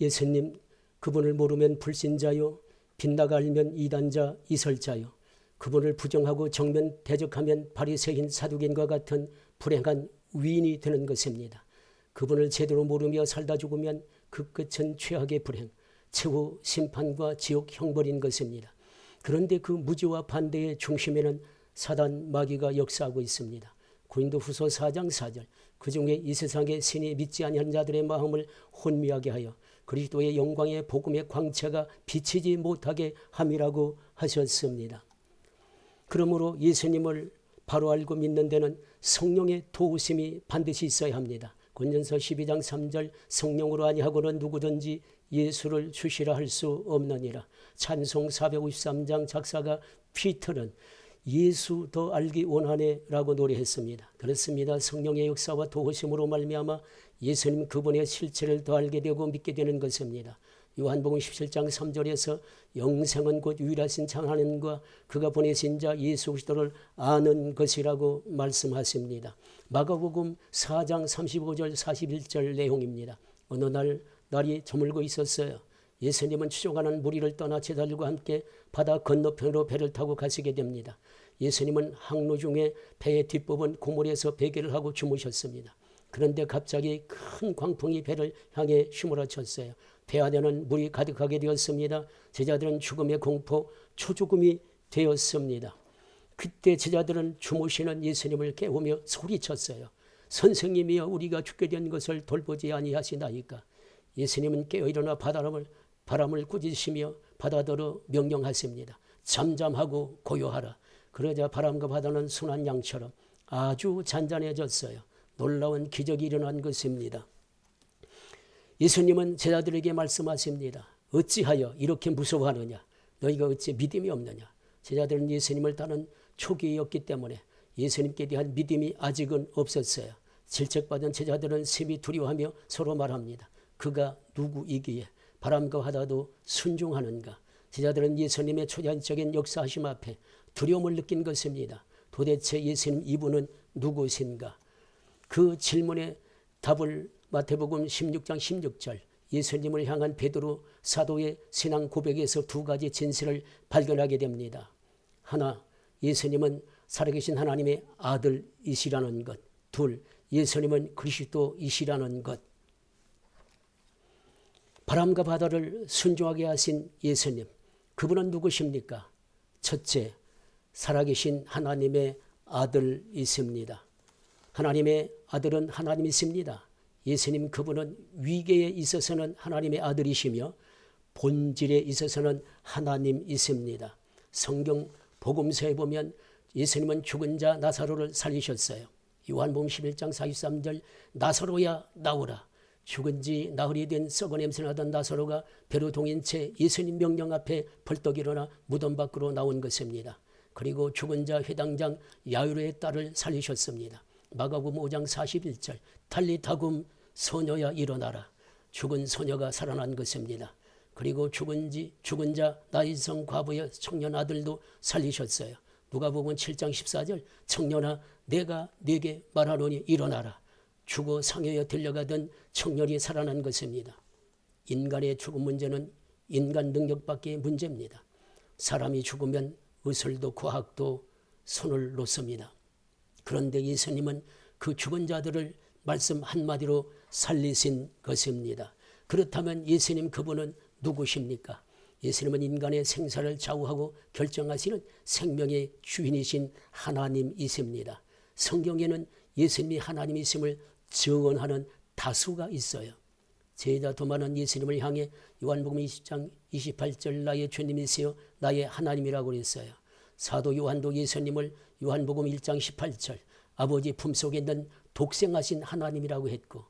예수님 그분을 모르면 불신자요 빗나가 알면 이단자 이설자요 그분을 부정하고 정면 대적하면 바리새인 사두개인과 같은 불행한 위인이 되는 것입니다. 그분을 제대로 모르며 살다 죽으면 그 끝은 최악의 불행, 최후 심판과 지옥 형벌인 것입니다. 그런데 그 무지와 반대의 중심에는 사단 마귀가 역사하고 있습니다. 고린도 후서 4장 4절 그 중에 이 세상의 신이 믿지 아니한 자들의 마음을 혼미하게 하여 그리스도의 영광의 복음의 광채가 비치지 못하게 함이라고 하셨습니다. 그러므로 예수님을 바로 알고 믿는 데는 성령의 도우심이 반드시 있어야 합니다. 권전서 12장 3절 성령으로 아니하고는 누구든지 예수를 주시라 할 수 없느니라. 찬송 453장 작사가 피터는 예수 더 알기 원하네라고 노래했습니다. 그렇습니다. 성령의 역사와 도우심으로 말미암아 예수님 그분의 실체를 더 알게 되고 믿게 되는 것입니다. 요한복음 17장 3절에서 영생은 곧 유일하신 창하는과 그가 보내신 자 예수 그리스도를 아는 것이라고 말씀하십니다. 마가복음 4장 35절 41절 내용입니다. 어느 날 날이 저물고 있었어요. 예수님은 추종하는 무리를 떠나 제자들과 함께 바다 건너편으로 배를 타고 가시게 됩니다. 예수님은 항로 중에 배의 뒷부분 고물에서 베개를 하고 주무셨습니다. 그런데 갑자기 큰 광풍이 배를 향해 휘몰아쳤어요. 배 안에는 물이 가득하게 되었습니다. 제자들은 죽음의 공포, 초죽음이 되었습니다. 그때 제자들은 주무시는 예수님을 깨우며 소리쳤어요. 선생님이여 우리가 죽게 된 것을 돌보지 아니하시나이까. 예수님은 깨어 일어나 바람을 바람을 꾸짖으시며 바다더러 명령하십니다. 잠잠하고 고요하라. 그러자 바람과 바다는 순한 양처럼 아주 잔잔해졌어요. 놀라운 기적이 일어난 것입니다. 예수님은 제자들에게 말씀하십니다. 어찌하여 이렇게 무서워하느냐? 너희가 어찌 믿음이 없느냐? 제자들은 예수님을 따른 초기였기 때문에 예수님께 대한 믿음이 아직은 없었어요. 질책받은 제자들은 심히 두려워하며 서로 말합니다. 그가 누구이기에 바람과 바다도 순종하는가? 제자들은 예수님의 초자연적인 역사하심 앞에 두려움을 느낀 것입니다. 도대체 예수님 이분은 누구신가? 그 질문에 답을 마태복음 16장 16절 예수님을 향한 베드로 사도의 신앙 고백에서 두 가지 진실을 발견하게 됩니다. 하나, 예수님은 살아계신 하나님의 아들이시라는 것. 둘, 예수님은 그리스도이시라는 것. 바람과 바다를 순종하게 하신 예수님. 그분은 누구십니까? 첫째, 살아계신 하나님의 아들이십니다. 하나님의 아들은 하나님이십니다. 예수님 그분은 위계에 있어서는 하나님의 아들이시며 본질에 있어서는 하나님이십니다. 성경 복음서에 보면 예수님은 죽은 자 나사로를 살리셨어요. 요한복음 11장 43절 나사로야 나오라. 죽은 지 나흘이 된 썩은 냄새 나던 나사로가 배로 동인 채 예수님 명령 앞에 벌떡 일어나 무덤 밖으로 나온 것입니다. 그리고 죽은 자 회당장 야유로의 딸을 살리셨습니다. 마가복음 5장 41절 탈리타금 소녀야 일어나라. 죽은 소녀가 살아난 것입니다. 그리고 죽은 지 죽은 자 나이성 과부의 청년 아들도 살리셨어요. 누가복음 7장 14절 청년아 내가 네게 말하노니 일어나라. 죽어 상여에 들려가던 청년이 살아난 것입니다. 인간의 죽음 문제는 인간 능력밖에 문제입니다. 사람이 죽으면 의술도 과학도 손을 놓습니다. 그런데 예수님은 그 죽은 자들을 말씀 한마디로 살리신 것입니다. 그렇다면 예수님 그분은 누구십니까? 예수님은 인간의 생사를 좌우하고 결정하시는 생명의 주인이신 하나님이십니다. 성경에는 예수님이 하나님이심을 증언하는 다수가 있어요. 제자 도마는 예수님을 향해 요한복음 20장 28절 나의 주님이세요 나의 하나님이라고 그랬어요. 사도 요한도 예수님을 요한복음 1장 18절 아버지 품속에 있는 독생하신 하나님이라고 했고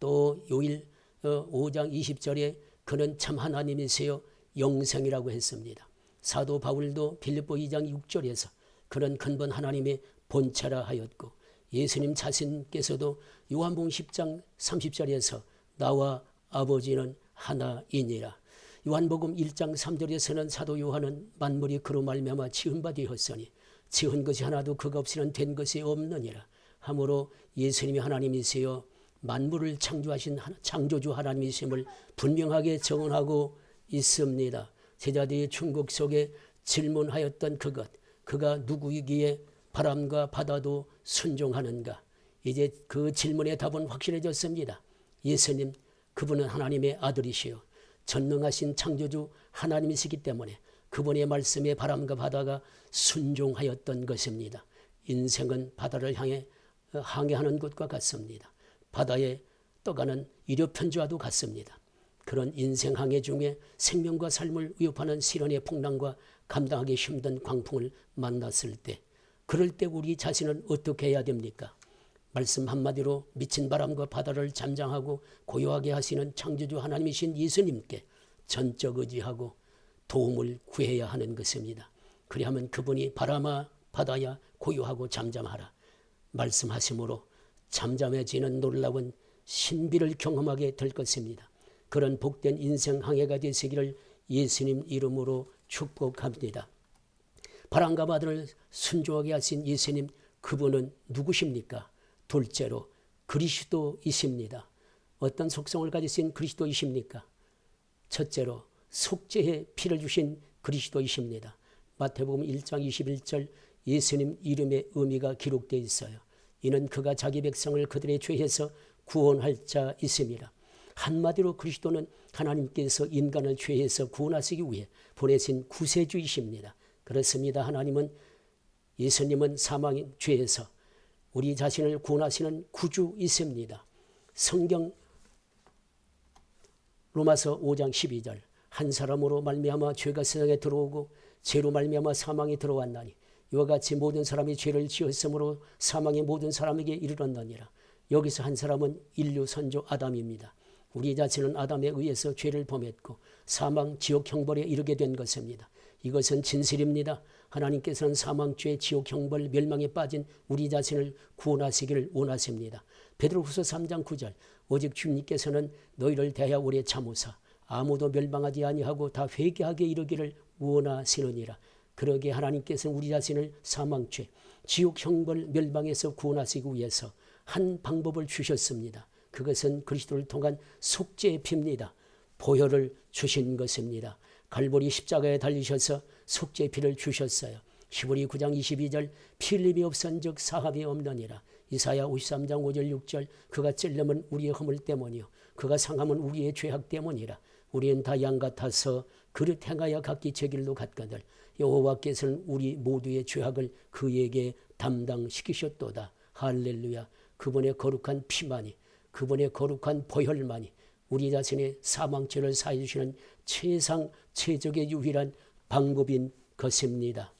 또 요일 5장 어, 20절에 그는 참 하나님이세요 영생이라고 했습니다. 사도 바울도 빌립보 2장 6절에서 그는 근본 하나님의 본체라 하였고 예수님 자신께서도 요한복음 10장 30절에서 나와 아버지는 하나이니라. 요한복음 1장 3절에서는 사도 요한은 만물이 그로 말미암아 되었으니 지은 것이 하나도 그가 없이는 된 것이 없느니라. 하므로 예수님이 하나님이세요 만물을 창조하신 창조주 하나님이심을 분명하게 정언하고 있습니다. 제자들이 충격 속에 질문하였던 그것, 그가 누구이기에 바람과 바다도 순종하는가? 이제 그 질문의 답은 확실해졌습니다. 예수님, 그분은 하나님의 아들이시요. 전능하신 창조주 하나님이시기 때문에 그분의 말씀에 바람과 바다가 순종하였던 것입니다. 인생은 바다를 향해 어, 항해하는 것과 같습니다. 바다에 떠가는 이료편지와도 같습니다. 그런 인생 항해 중에 생명과 삶을 위협하는 시련의 풍랑과 감당하기 힘든 광풍을 만났을 때 그럴 때 우리 자신은 어떻게 해야 됩니까? 말씀 한마디로 미친 바람과 바다를 잠잠하고 고요하게 하시는 창조주 하나님이신 예수님께 전적 의지하고 도움을 구해야 하는 것입니다. 그리하면 그분이 바람아 바다야 고요하고 잠잠하라 말씀하심으로 잠잠해지는 놀라운 신비를 경험하게 될 것입니다. 그런 복된 인생 항해가 되시기를 예수님 이름으로 축복합니다. 바람과 바다를 순종하게 하신 예수님 그분은 누구십니까? 둘째로 그리스도이십니다. 어떤 속성을 가지신 그리스도이십니까? 첫째로 속죄의 피를 주신 그리스도이십니다. 마태복음 1장 21절 예수님 이름의 의미가 기록되어 있어요. 이는 그가 자기 백성을 그들의 죄에서 구원할 자있습니다. 한마디로 그리스도는 하나님께서 인간을 죄에서 구원하시기 위해 보내신 구세주이십니다. 그렇습니다. 하나님은 예수님은 사망인 죄에서 우리 자신을 구원하시는 구주이십니다. 성경 로마서 5장 12절 한 사람으로 말미암아 죄가 세상에 들어오고 죄로 말미암아 사망이 들어왔나니 이와 같이 모든 사람이 죄를 지었으므로 사망이 모든 사람에게 이르렀느니라. 여기서 한 사람은 인류 선조 아담입니다. 우리 자신은 아담에 의해서 죄를 범했고 사망 지옥 형벌에 이르게 된 것입니다. 이것은 진실입니다. 하나님께서는 사망 죄 지옥 형벌 멸망에 빠진 우리 자신을 구원하시기를 원하십니다. 베드로후서 3장 9절 오직 주님께서는 너희를 대하여 오래 참으사 아무도 멸망하지 아니하고 다 회개하게 이르기를 원하시느니라. 그러게 하나님께서는 우리 자신을 사망죄, 지옥 형벌 멸망에서 구원하시기 위해서 한 방법을 주셨습니다. 그것은 그리스도를 통한 속죄의 피입니다. 보혈을 주신 것입니다. 갈보리 십자가에 달리셔서 속죄의 피를 주셨어요. 시부리 9장 22절 필립이 없은즉 사합이 없느니라. 이사야 53장 5절 6절 그가 찔름은 우리의 허물 때문이요 그가 상함은 우리의 죄악 때문이라. 우리는 다 양 같아서 그릇 행하여 각기 제 길로 갔거늘 여호와께서는 우리 모두의 죄악을 그에게 담당시키셨도다. 할렐루야. 그분의 거룩한 피만이 그분의 거룩한 보혈만이 우리 자신의 사망죄를 사해 주시는 최상 최적의 유일한 방법인 것입니다.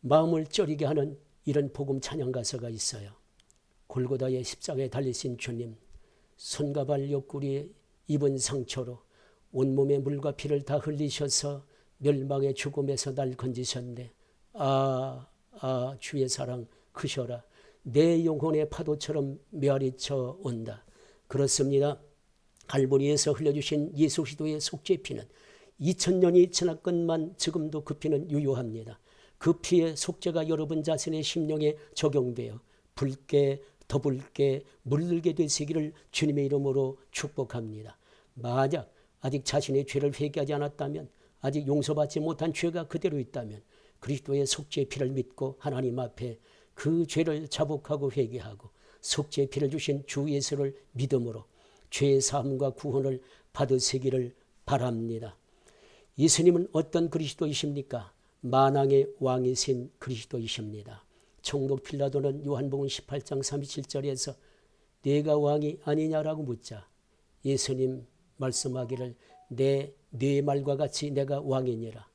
마음을 쩌리게 하는 이런 복음 찬양 가사가 있어요. 골고다의 십자가에 달리신 주님, 손과 발 옆구리에 입은 상처로 온몸에 물과 피를 다 흘리셔서 멸망의 죽음에서 날 건지셨네. 아, 아, 주의 사랑 크셔라. 내 영혼의 파도처럼 메아리쳐 온다. 그렇습니다. 갈보리에서 흘려주신 예수 그리스도의 속죄 피는 2000년이 지났건만 지금도 그 피는 유효합니다. 그 피의 속죄가 여러분 자신의 심령에 적용되어 붉게 더 붉게 물들게 되시기를 주님의 이름으로 축복합니다. 만약 아직 자신의 죄를 회개하지 않았다면 아직 용서받지 못한 죄가 그대로 있다면 그리스도의 속죄의 피를 믿고 하나님 앞에 그 죄를 자복하고 회개하고 속죄의 피를 주신 주 예수를 믿음으로 죄의 사함과 구원을 받으시기를 바랍니다. 예수님은 어떤 그리스도이십니까? 만왕의 왕이신 그리스도이십니다. 총독 필라도는 요한복음 18장 37절에서 내가 왕이 아니냐라고 묻자 예수님 말씀하기를 내, 네 말과 같이 내가 왕이니라.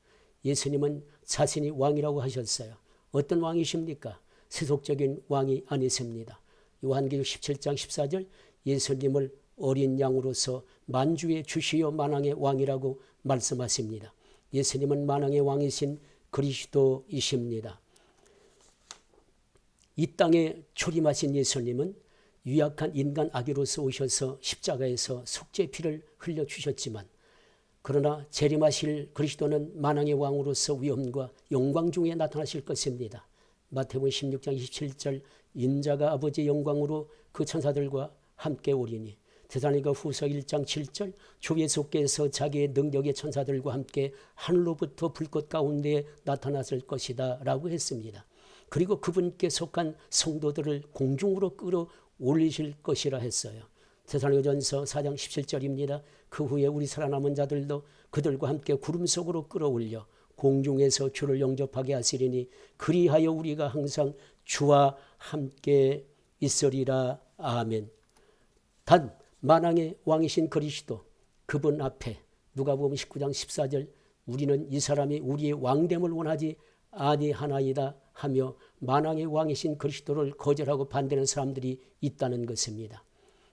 예수님은 자신이 왕이라고 하셨어요. 어떤 왕이십니까? 세속적인 왕이 아니십니다. 요한계시록 17장 14절 예수님을 어린 양으로서 만주의 주시요 만왕의 왕이라고 말씀하십니다. 예수님은 만왕의 왕이신 그리스도이십니다. 이 땅에 초림하신 예수님은 유약한 인간 아기로서 오셔서 십자가에서 속죄 피를 흘려 주셨지만 그러나 재림하실 그리스도는 만왕의 왕으로서 위엄과 영광 중에 나타나실 것입니다. 마태복음 16장 27절 인자가 아버지 영광으로 그 천사들과 함께 오리니 대사니가 후서 1장 7절 주 예수께서 자기의 능력의 천사들과 함께 하늘로부터 불꽃 가운데 나타났을 것이다 라고 했습니다. 그리고 그분께 속한 성도들을 공중으로 끌어 올리실 것이라 했어요. 대사로전서 4장 17절입니다. 그 후에 우리 살아남은 자들도 그들과 함께 구름 속으로 끌어올려 공중에서 주를 영접하게 하시리니 그리하여 우리가 항상 주와 함께 있으리라. 아멘. 단 만왕의 왕이신 그리스도 그분 앞에 누가 보면 19장 14절 우리는 이 사람이 우리의 왕됨을 원하지 아니하나이다 하며 만왕의 왕이신 그리스도를 거절하고 반대하는 사람들이 있다는 것입니다.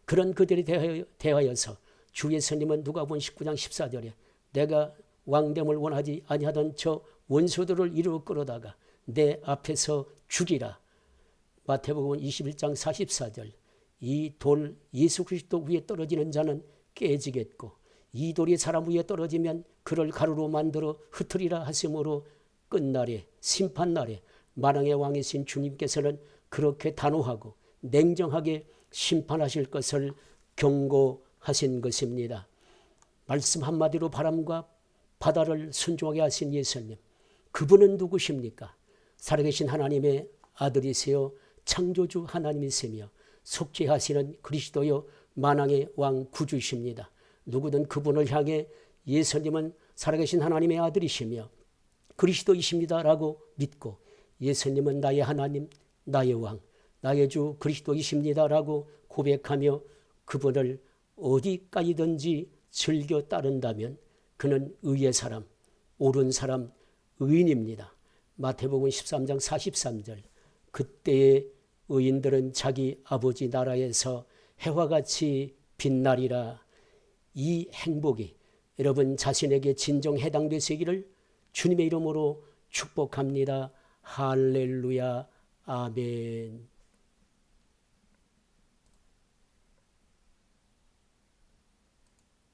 그런 그들이 대하여, 서주 예수님은 누가 본 19장 14절에 내가 왕됨을 원하지 아니하던 저 원수들을 이루어 끌어다가 내 앞에서 죽이라. 마태복음 21장 44절 이 돌 예수 그리스도 위에 떨어지는 자는 깨지겠고 이 돌이 사람 위에 떨어지면 그를 가루로 만들어 흩으리라 하심으로 끝날에 심판날에 만왕의 왕이신 주님께서는 그렇게 단호하고 냉정하게 심판하실 것을 경고하신 것입니다. 말씀 한마디로 바람과 바다를 순종하게 하신 예수님. 그분은 누구십니까? 살아계신 하나님의 아들이세요. 창조주 하나님이시며 속죄하시는 그리스도요 만왕의 왕 구주십니다. 누구든 그분을 향해 예수님은 살아계신 하나님의 아들이시며 그리스도이십니다라고 믿고 예수님은 나의 하나님, 나의 왕, 나의 주 그리스도이십니다라고 고백하며 그분을 어디까지든지 즐겨 따른다면 그는 의의 사람, 옳은 사람, 의인입니다. 마태복음 13장 43절 그때의 의인들은 자기 아버지 나라에서 해와 같이 빛나리라. 이 행복이 여러분 자신에게 진정 해당되시기를 주님의 이름으로 축복합니다. 할렐루야. 아멘.